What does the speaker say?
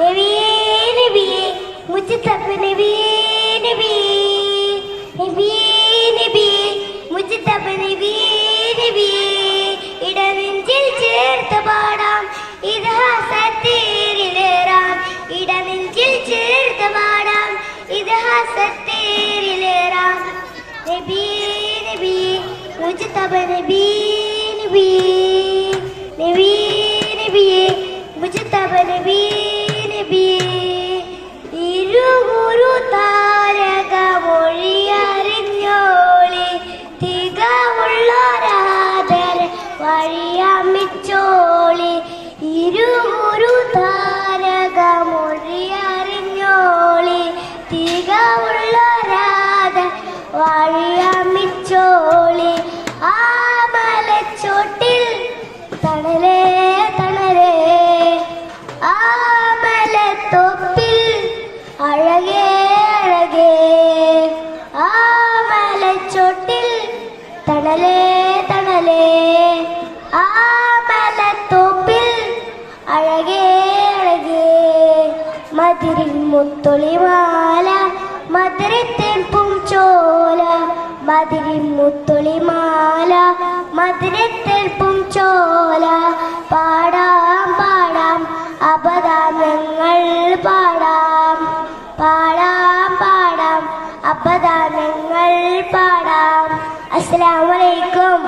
നബിയേ നബിയേ മുജ്തബ നബിയേ നബിയേ നബിയേ നബിയേ മുജ്തബ നബിയേ നബിയേ ഇടനെഞ്ചിൽ ചേർത്ത് പാടാം ഇതിഹാസത്തേരിലേറാം ഇടനെഞ്ചിൽ ചേർത്ത് പാടാം ഇതിഹാസത്തേരിലേറാം നബിയേ നബിയേ മുജ്തബ നബിയേ നബിയേ നബിയേ നബിയേ നബിയേ നബിയേ ഇരുഗുരു താരകമൊഴിയറിഞ്ഞോളി. തികവുള്ളൊരാദ വഴിയമിച്ചോളി. ആ മലച്ചോട്ടിൽ തണലേ തണലേ. ആ മലത്തൊപ്പിൽ അഴകേ അഴകേ. ആ മലച്ചോട്ടിൽ തണലേ മധുരിമുത്തൊളിമാല മധുരത്തെപ്പും ചോല മധുരിമുത്തൊളിമാല മധുരത്തെപ്പും ചോല. പാടാം പാടാം അപദാനങ്ങൾ പാടാം. പാടാം പാടാം അപദാനങ്ങൾ പാടാം. അസ്സലാമലൈക്കും